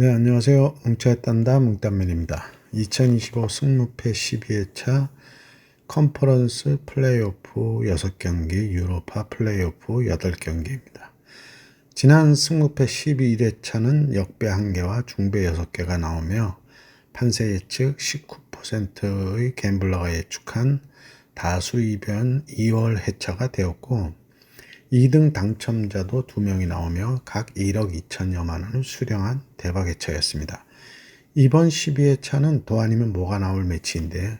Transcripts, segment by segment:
네, 안녕하세요. 뭉쳐야 딴다 뭉딴맨입니다. 2025 승무패 12회차 컨퍼런스 플레이오프 6경기, 유로파 플레이오프 8경기입니다. 지난 승무패 12회차는 역배 1개와 중배 6개가 나오며 판세 예측 19%의 갬블러가 예측한 다수 이변 2월 회차가 되었고 2등 당첨자도 2명이 나오며 각 1억 2천여만 원을 수령한 대박 회차였습니다. 이번 12회차는 도 아니면 뭐가 나올 매치인데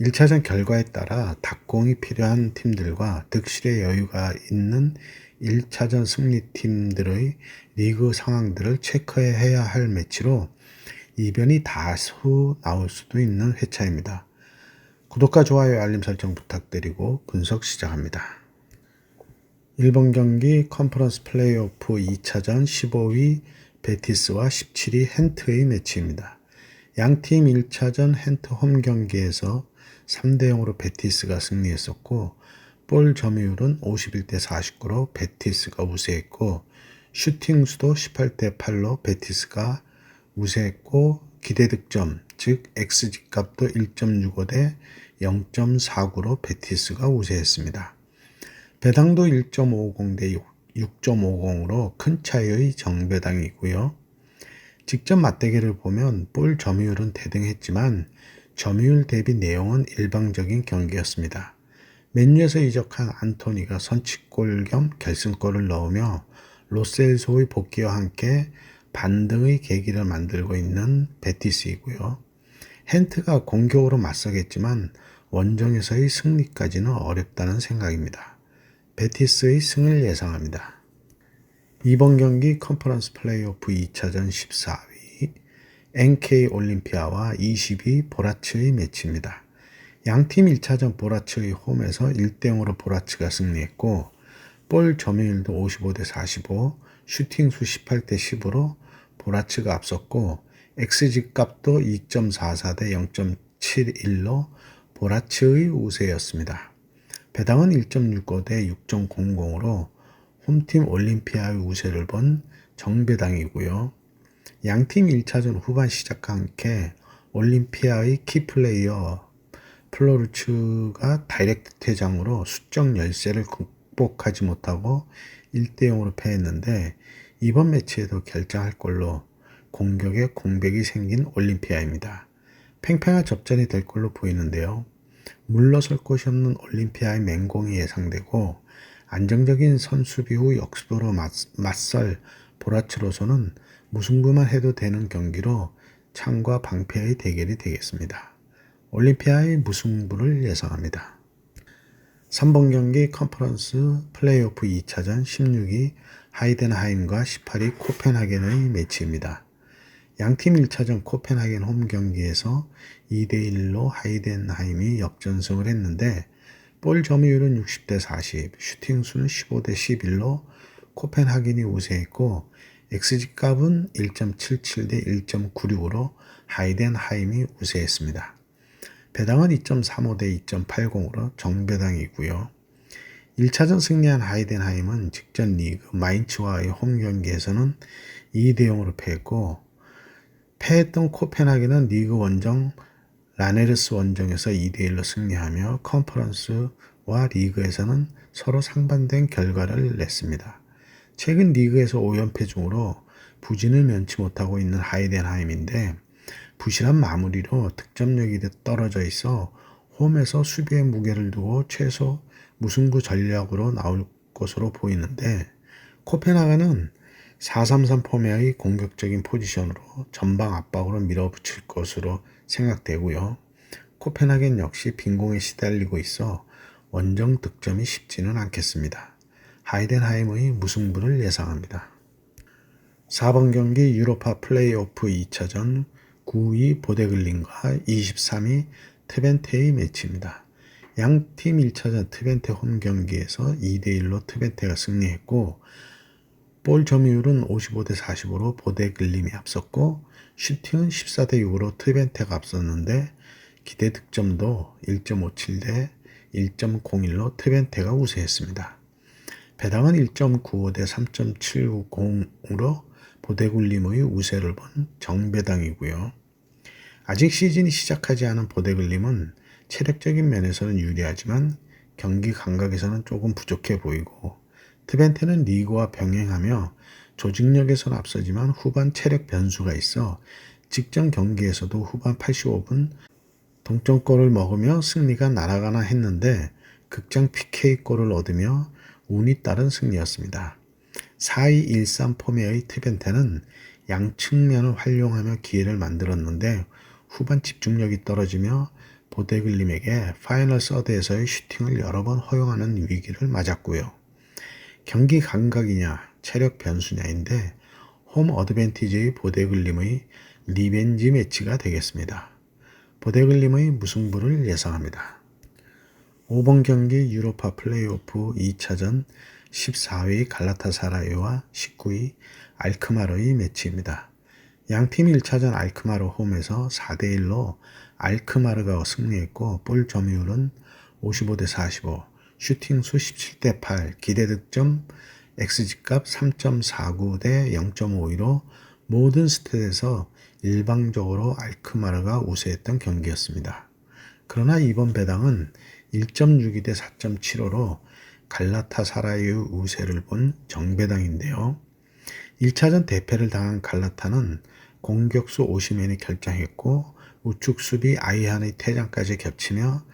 1차전 결과에 따라 닭공이 필요한 팀들과 득실의 여유가 있는 1차전 승리팀들의 리그 상황들을 체크해야 할 매치로 이변이 다수 나올 수도 있는 회차입니다. 구독과 좋아요 알림 설정 부탁드리고 분석 시작합니다. 1번 경기 컨퍼런스 플레이오프 2차전 15위 베티스와 17위 헨트의 매치입니다. 양팀 1차전 헨트 홈 경기에서 3대 0으로 베티스가 승리했었고 볼 점유율은 51대 49로 베티스가 우세했고 슈팅 수도 18대 8로 베티스가 우세했고 기대 득점 즉 XG 값도 1.65 대 0.49로 베티스가 우세했습니다. 배당도 1.50 대 6.50으로 큰 차이의 정배당이고요. 직접 맞대결을 보면 볼 점유율은 대등했지만 점유율 대비 내용은 일방적인 경기였습니다. 맨유에서 이적한 안토니가 선취골 겸 결승골을 넣으며 로셀소의 복귀와 함께 반등의 계기를 만들고 있는 베티스이고요. 헨트가 공격으로 맞서겠지만 원정에서의 승리까지는 어렵다는 생각입니다. 베티스의 승을 예상합니다. 이번 경기 컨퍼런스 플레이오프 2차전 14위 NK 올림피아와 22 보라츠의 매치입니다. 양팀 1차전 보라츠의 홈에서 1대0으로 보라츠가 승리했고 볼 점유율도 55대 45, 슈팅 수 18대 10으로 보라츠가 앞섰고 XG 값도 2.44대 0.71로 보라츠의 우세였습니다. 배당은 1.65대 6.00으로 홈팀 올림피아의 우세를 본 정배당이고요. 양팀 1차전 후반 시작과 함께 올림피아의 키플레이어 플로르츠가 다이렉트 퇴장으로 수적 열세를 극복하지 못하고 1대0으로 패했는데 이번 매치에도 결정할 걸로 공격에 공백이 생긴 올림피아입니다. 팽팽한 접전이 될 걸로 보이는데요. 물러설 곳이 없는 올림피아의 맹공이 예상되고 안정적인 선수비 후 역습으로 맞설 보라츠로서는 무승부만 해도 되는 경기로 창과 방패의 대결이 되겠습니다. 올림피아의 무승부를 예상합니다. 3번 경기 컨퍼런스 플레이오프 2차전 16위 하이덴하임과 18위 코펜하겐의 매치입니다. 양팀 1차전 코펜하겐 홈 경기에서 2대1로 하이덴하임이 역전승을 했는데 볼 점유율은 60대 40, 슈팅 수는 15대 11로 코펜하겐이 우세했고 XG 값은 1.77대 1.96으로 하이덴하임이 우세했습니다. 배당은 2.35대 2.80으로 정배당이고요. 1차전 승리한 하이덴하임은 직전 리그 마인츠와의 홈 경기에서는 2대 0으로 패했고 패했던 코펜하겐은 리그 원정 라네르스 원정에서 2대1로 승리하며 컨퍼런스와 리그에서는 서로 상반된 결과를 냈습니다. 최근 리그에서 5연패 중으로 부진을 면치 못하고 있는 하이덴하임인데 부실한 마무리로 득점력이 떨어져 있어 홈에서 수비의 무게를 두고 최소 무승부 전략으로 나올 것으로 보이는데 코펜하겐은 433 포메의 공격적인 포지션으로 전방 압박으로 밀어붙일 것으로 생각되고요. 코펜하겐 역시 빈공에 시달리고 있어 원정 득점이 쉽지는 않겠습니다. 하이덴하임의 무승부를 예상합니다. 4번 경기 유로파 플레이오프 2차전 9위 보데글린과 23위 트벤테의 매치입니다. 양 팀 1차전 트벤테 홈 경기에서 2대1로 트벤테가 승리했고 볼 점유율은 55대 45로 보데 글림이 앞섰고 슈팅은 14대 6으로 트벤테가 앞섰는데 기대 득점도 1.57대 1.01로 트벤테가 우세했습니다. 배당은 1.95대 3.790으로 보데굴림의 우세를 본 정배당이고요. 아직 시즌이 시작하지 않은 보데글림은 체력적인 면에서는 유리하지만 경기 감각에서는 조금 부족해 보이고 트벤테는 리그와 병행하며 조직력에서는 앞서지만 후반 체력 변수가 있어 직전 경기에서도 후반 85분 동점골을 먹으며 승리가 날아가나 했는데 극장 PK골을 얻으며 운이 따른 승리였습니다. 4-2-1-3 포메의 트벤테는 양측면을 활용하며 기회를 만들었는데 후반 집중력이 떨어지며 보데글림에게 파이널 서드에서의 슈팅을 여러 번 허용하는 위기를 맞았고요. 경기 감각이냐 체력 변수냐인데 홈 어드밴티지의 보데글림의 리벤지 매치가 되겠습니다. 보데글림의 무승부를 예상합니다. 5번 경기 유로파 플레이오프 2차전 14위 갈라타사라이와 19위 알크마르의 매치입니다. 양팀 1차전 알크마르 홈에서 4대1로 알크마르가 승리했고 볼 점유율은 55대 45, 슈팅 수 17대 8, 기대 득점 XG값 3.49 대 0.52로 모든 스탯에서 일방적으로 알크마르가 우세했던 경기였습니다. 그러나 이번 배당은 1.62 대 4.75로 갈라타사라의 우세를 본 정배당인데요. 1차전 대패를 당한 갈라타는 공격수 오시멘이 결정했고 우측 수비 아이한의 퇴장까지 겹치며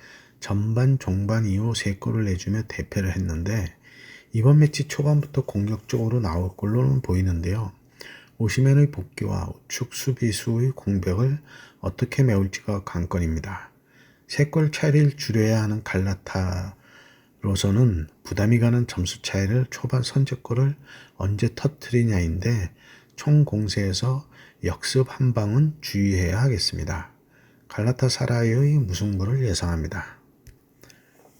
전반 종반 이후 3골을 내주며 대패를 했는데 이번 매치 초반부터 공격적으로 나올 걸로는 보이는데요. 오시멘의 복귀와 우측 수비수의 공백을 어떻게 메울지가 관건입니다. 3골 차이를 줄여야 하는 갈라타로서는 부담이 가는 점수 차이를 초반 선제골을 언제 터트리냐인데 총 공세에서 역습 한 방은 주의해야 하겠습니다. 갈라타사라이의 무승부를 예상합니다.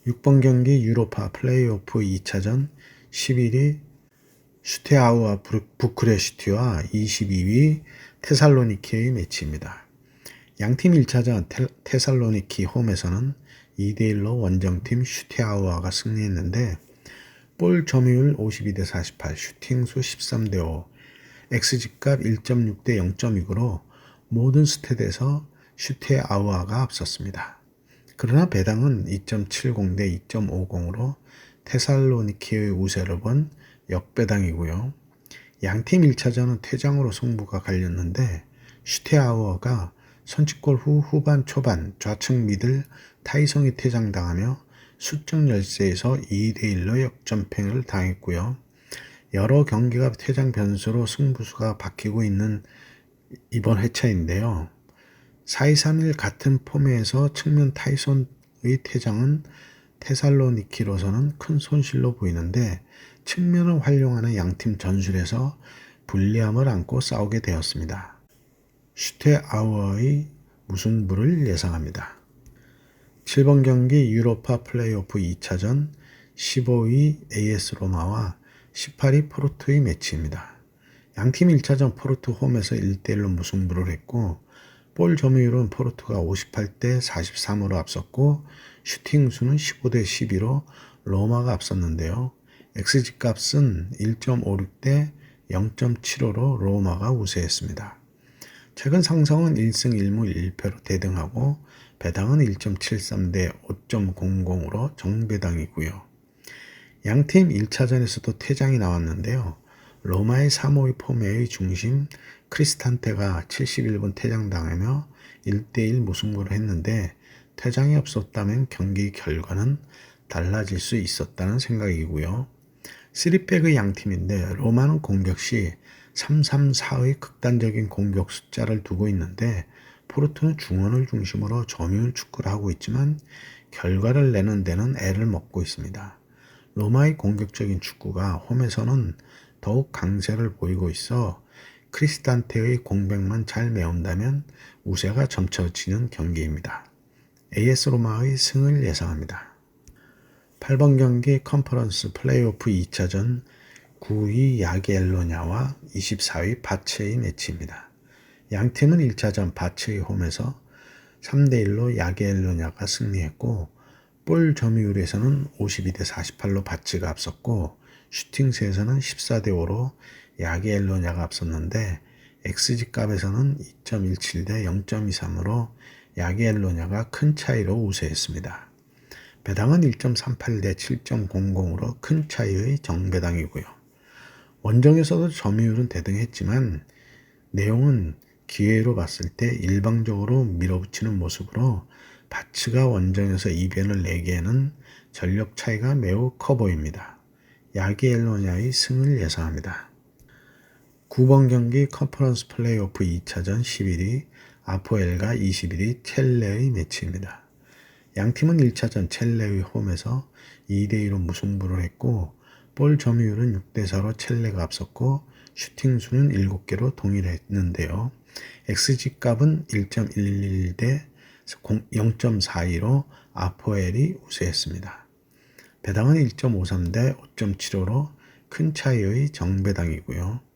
6번 경기 유로파 플레이오프 2차전 11위 슈테아우와 부크레슈티와 22위 테살로니키의 매치입니다. 양팀 1차전 테, 살로니키 홈에서는 2대1로 원정팀 슈테아우아가 승리했는데 볼 점유율 52대 48, 슈팅수 13대 5, XG값 1.6대 0.6으로 모든 스탯에서 슈테아우아가 앞섰습니다. 그러나 배당은 2.70 대 2.50으로 테살로니키의 우세를 본 역배당이고요. 양팀 1차전은 퇴장으로 승부가 갈렸는데 슈테아우어가 선취골 후 후반 초반 좌측 미들 타이성이 퇴장당하며 수적 열세에서 2대1로 역전패를 당했고요. 여러 경기가 퇴장 변수로 승부수가 바뀌고 있는 이번 회차인데요. 4-2-3-1 같은 폼에서 측면 타이손의 퇴장은 테살로니키로서는 큰 손실로 보이는데 측면을 활용하는 양팀 전술에서 불리함을 안고 싸우게 되었습니다. 슈테아워의 무승부를 예상합니다. 7번 경기 유로파 플레이오프 2차전 15위 AS 로마와 18위 포르투의 매치입니다. 양팀 1차전 포르투 홈에서 1대1로 무승부를 했고 볼 점유율은 포르투가 58대 43으로 앞섰고 슈팅 수는 15대 12로 로마가 앞섰는데요. XG 값은 1.56대 0.75로 로마가 우세했습니다. 최근 상성은 1승 1무 1패로 대등하고 배당은 1.73대 5.00으로 정배당이고요. 양팀 1차전에서도 퇴장이 나왔는데요. 로마의 3호의 포메의 중심 크리스탄테가 71분 퇴장당하며 1대1 무승부를 했는데 퇴장이 없었다면 경기 결과는 달라질 수 있었다는 생각이고요. 3백의 양팀인데 로마는 공격 시 334의 극단적인 공격 숫자를 두고 있는데 포르투는 중원을 중심으로 점유율 축구를 하고 있지만 결과를 내는 데는 애를 먹고 있습니다. 로마의 공격적인 축구가 홈에서는 더욱 강세를 보이고 있어 크리스탄테의 공백만 잘 메운다면 우세가 점쳐지는 경기입니다. AS 로마의 승을 예상합니다. 8번 경기 컨퍼런스 플레이오프 2차전 9위 야게엘로냐와 24위 바체의 매치입니다. 양 팀은 1차전 바체의 홈에서 3대1로 야게엘로냐가 승리했고 볼 점유율에서는 52대 48로 바치가 앞섰고 슈팅수에서는 14대 5로 야기엘로냐가 앞섰는데 XG 값에서는 2.17 대 0.23으로 야기엘로냐가 큰 차이로 우세했습니다. 배당은 1.38 대 7.00으로 큰 차이의 정배당이고요. 원정에서도 점유율은 대등했지만 내용은 기회로 봤을 때 일방적으로 밀어붙이는 모습으로 바츠가 원정에서 이변을 내기에는 전력 차이가 매우 커 보입니다. 야기엘로냐의 승을 예상합니다. 9번 경기 컨퍼런스 플레이오프 2차전 11위 아포엘과 21위 첼레의 매치입니다. 양 팀은 1차전 첼레의 홈에서 2대2로 무승부를 했고 볼 점유율은 6대4로 첼레가 앞섰고 슈팅 수는 7개로 동일했는데요. XG 값은 1.11대 0.42로 아포엘이 우세했습니다. 배당은 1.53대 5.75로 큰 차이의 정배당이고요.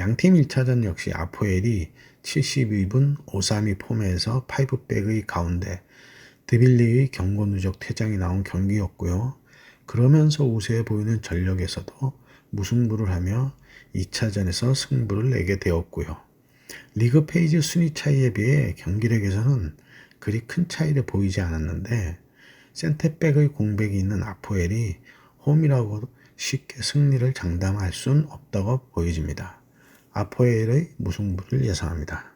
양팀 1차전 역시 아포엘이 72분 532 폼에서 파이브백의 가운데 드빌리의 경고 누적 퇴장이 나온 경기였고요. 그러면서 우세해 보이는 전력에서도 무승부를 하며 2차전에서 승부를 내게 되었고요. 리그 페이지 순위 차이에 비해 경기력에서는 그리 큰 차이를 보이지 않았는데 센터백의 공백이 있는 아포엘이 홈이라고 쉽게 승리를 장담할 순 없다고 보여집니다. 아포엘의 무승부를 예상합니다.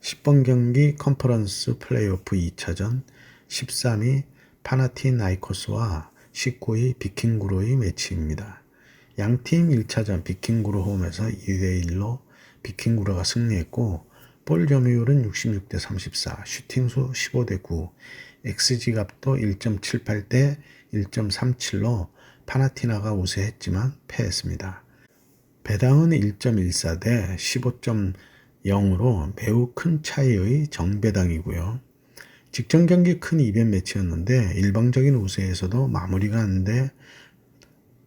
10번 경기 컨퍼런스 플레이오프 2차전 13위 파나티나이코스와 19위 비킹구로의 매치입니다. 양팀 1차전 비킹구로 홈에서 2대1로 비킹구로가 승리했고 볼 점유율은 66대 34, 슈팅수 15대 9, XG 값도 1.78대 1.37로 파나티나가 우세했지만 패했습니다. 배당은 1.14 대 15.0으로 매우 큰 차이의 정배당이고요. 직전 경기 큰 이변 매치였는데 일방적인 우세에서도 마무리가 안 돼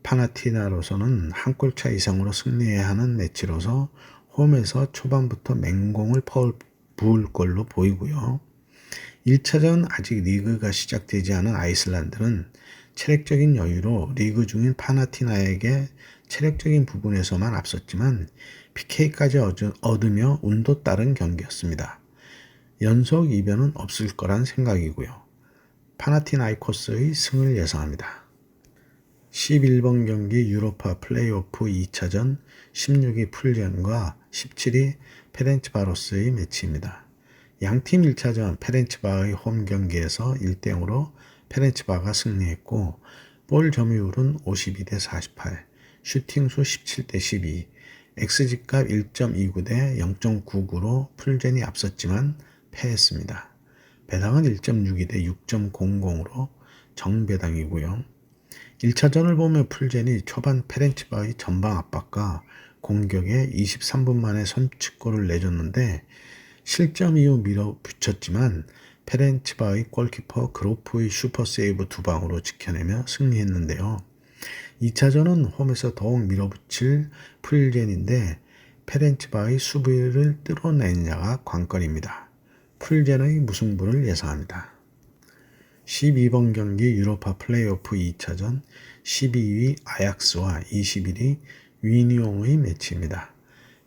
파나티나로서는 한 골 차 이상으로 승리해야 하는 매치로서 홈에서 초반부터 맹공을 부을 걸로 보이고요. 1차전 아직 리그가 시작되지 않은 아이슬란드는 체력적인 여유로 리그 중인 파나티나에게 체력적인 부분에서만 앞섰지만 PK까지 얻으며 운도 따른 경기였습니다. 연속 이변은 없을 거란 생각이고요. 파나티나이코스의 승을 예상합니다. 11번 경기 유로파 플레이오프 2차전 16위 풀젠과 17위 페렌츠바로스의 매치입니다. 양팀 1차전 페렌츠바의 홈 경기에서 1대0으로 페렌츠바가 승리했고 볼 점유율은 52대 48, 슈팅수 17대 12, XG값 1.29 대 0.99로 풀젠이 앞섰지만 패했습니다. 배당은 1.62 대 6.00으로 정배당이고요. 1차전을 보면 풀젠이 초반 페렌치바의 전방 압박과 공격에 23분 만에 선취골을 내줬는데 실점 이후 밀어붙였지만 페렌치바의 골키퍼 그로프의 슈퍼세이브 두 방으로 지켜내며 승리했는데요. 2차전은 홈에서 더욱 밀어붙일 풀젠인데 페렌치바의 수비를 뚫어내느냐가 관건입니다. 풀젠의 무승부를 예상합니다. 12번 경기 유로파 플레이오프 2차전 12위 아약스와 21위 위니용의 매치입니다.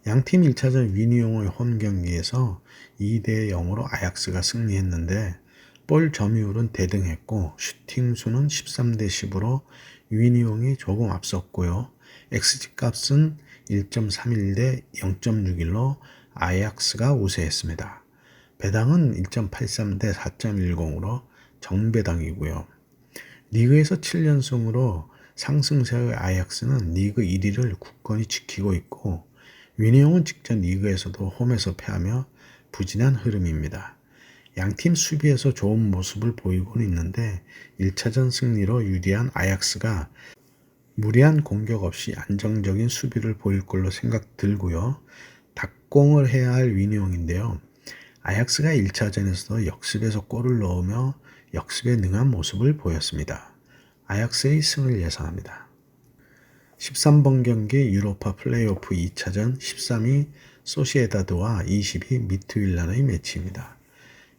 양팀 1차전 위니용의 홈 경기에서 2대 0으로 아약스가 승리했는데 볼 점유율은 대등했고 슈팅 수는 13대 10으로 위니용이 조금 앞섰고요. XG 값은 1.31 대 0.61로 아약스가 우세했습니다. 배당은 1.83 대 4.10으로 정배당이고요. 리그에서 7연승으로 상승세의 아약스는 리그 1위를 굳건히 지키고 있고 위니용은 직전 리그에서도 홈에서 패하며 부진한 흐름입니다. 양팀 수비에서 좋은 모습을 보이고는 있는데 1차전 승리로 유리한 아약스가 무리한 공격 없이 안정적인 수비를 보일 걸로 생각 들고요. 닭공을 해야 할 위니용인데요. 아약스가 1차전에서도 역습에서 골을 넣으며 역습에 능한 모습을 보였습니다. 아약스의 승을 예상합니다. 13번 경기 유로파 플레이오프 2차전 13위 소시에다드와 20위 미트윌란의 매치입니다.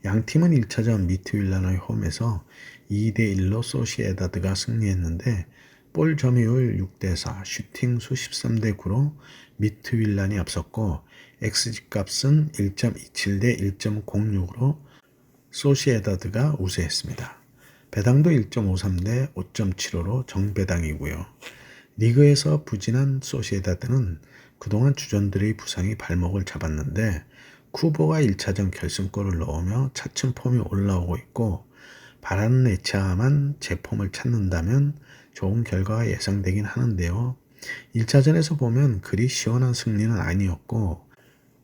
양팀은 1차전 미트윌란의 홈에서 2대1로 소시에다드가 승리했는데 볼 점유율 6대4, 슈팅 수 13대 9로 미트 윌란이 앞섰고 XG 값은 1.27대 1.06으로 소시에다드가 우세했습니다. 배당도 1.53대 5.75로 정배당이고요. 리그에서 부진한 소시에다드는 그동안 주전들의 부상이 발목을 잡았는데 쿠보가 1차전 결승골을 넣으며 차츰 폼이 올라오고 있고 바라는 에차만 제 폼을 찾는다면 좋은 결과가 예상되긴 하는데요. 1차전에서 보면 그리 시원한 승리는 아니었고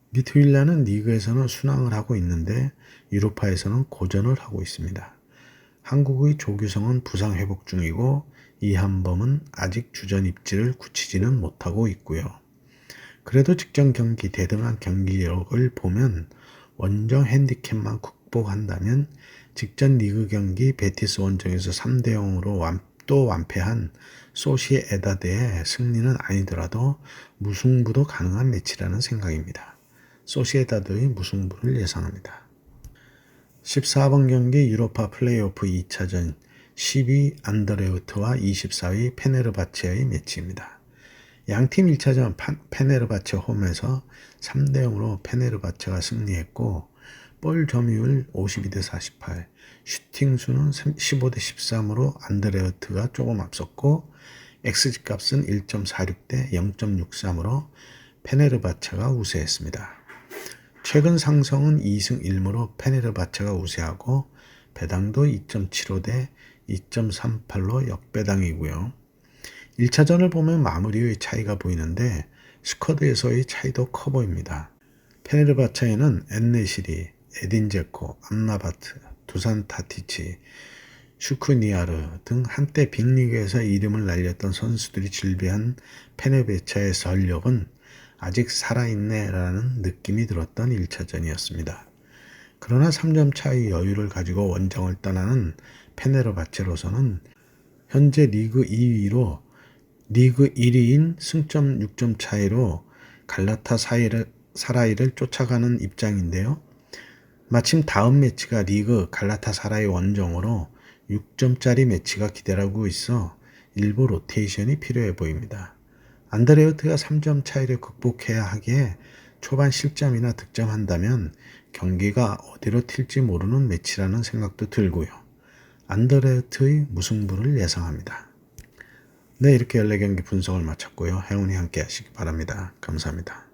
미트윌라는 리그에서는 순항을 하고 있는데 유로파에서는 고전을 하고 있습니다. 한국의 조규성은 부상 회복 중이고 이한범은 아직 주전 입지를 굳히지는 못하고 있고요. 그래도 직전 경기 대등한 경기력을 보면 원정 핸디캡만 극복한다면 직전 리그 경기 베티스 원정에서 3대 0으로 완, 또 완패한 소시에 에다드의 승리는 아니더라도 무승부도 가능한 매치라는 생각입니다. 소시에다드의 무승부를 예상합니다. 14번 경기 유로파 플레이오프 2차전 12 안드레우트와 24위 페네르바체의 매치입니다. 양팀 1차전 페네르바체 홈에서 3대 0으로 페네르바체가 승리했고 볼 점유율 52대 48, 슈팅 수는 15대 13으로 안드레우트가 조금 앞섰고 XG 값은 1.46대 0.63으로 페네르바체가 우세했습니다. 최근 상승은 2승 1무로 페네르바체가 우세하고 배당도 2.75대 2.38로 역배당이고요. 1차전을 보면 마무리의 차이가 보이는데 스쿼드에서의 차이도 커 보입니다. 페네르바체에는 엔네시리, 에딘제코, 암나바트, 두산 타티치, 슈크니아르 등 한때 빅리그에서 이름을 날렸던 선수들이 질비한 페네베차의 전력은 아직 살아있네라는 느낌이 들었던 1차전이었습니다. 그러나 3점 차의 여유를 가지고 원정을 떠나는 페네르바체로서는 현재 리그 2위로 리그 1위인 승점 6점 차이로 갈라타 사라이를 쫓아가는 입장인데요. 마침 다음 매치가 리그 갈라타 사라의 원정으로 6점짜리 매치가 기대라고 있어 일부 로테이션이 필요해 보입니다. 안드레우트가 3점 차이를 극복해야 하기에 초반 실점이나 득점한다면 경기가 어디로 튈지 모르는 매치라는 생각도 들고요. 안드레우트의 무승부를 예상합니다. 네, 이렇게 14경기 분석을 마쳤고요. 행운이 함께 하시기 바랍니다. 감사합니다.